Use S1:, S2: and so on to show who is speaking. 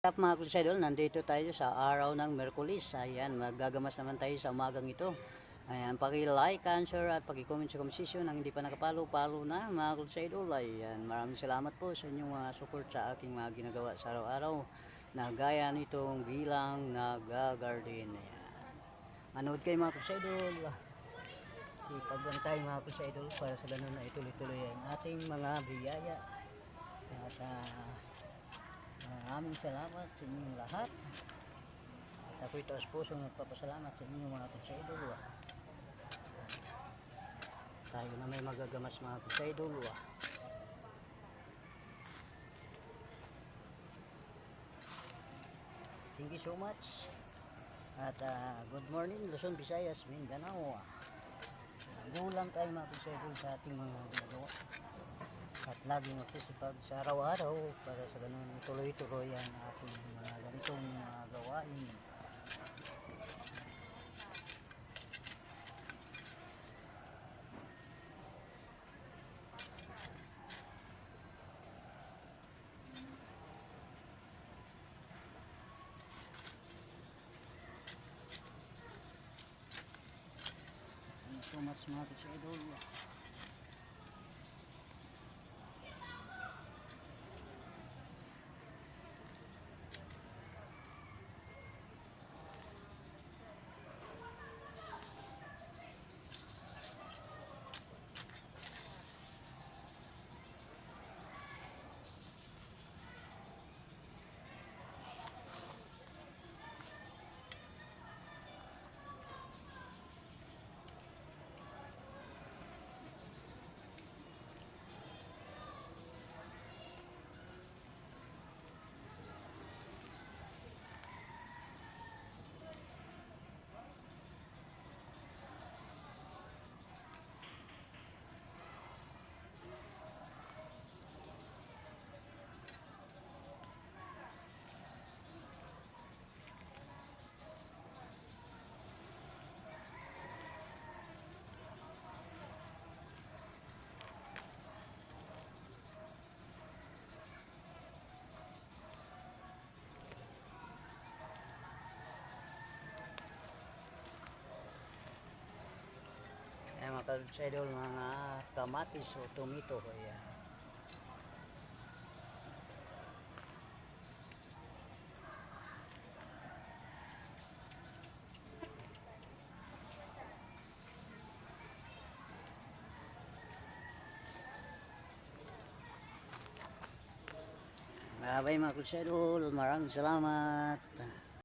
S1: Up mga kulisadol, nandito tayo sa araw ng Merkulis. Ayan, magagamas naman tayo sa umagang ito. Ayan, paki-like, answer at paki-comment sa komisisyon ang hindi pa nakapalo-palo na mga kulisadol. Ayan, maraming salamat po sa inyong mga support sa aking mga ginagawa sa araw-araw na gaya nitong bilang nag-garden. Ayan. Manood kayo mga kulisadol. Sipag lang tayo mga kulisadol para sa ganun na ituloy-tuloy ang ating mga biyaya. At ah, Maraming salamat sa inyong lahat. At ako'y taos puso nagpapasalamat sa inyong mga kusaidol. Tayo na may magagamas mga kusaidol. Thank you so much. At ah, good morning Luzon, Visayas, Mindanao. Gulang tayo mga kusaidol sa ating mga ginagawa at laging magsisipag sa araw-araw para sa ganun tuloy-tuloy ang ating mga ganitong mga gawain. So much mga kasidol. Mga ka-idol, mga kamatis o tomato. Ayan. Marabay mga ka-idol, maraming salamat.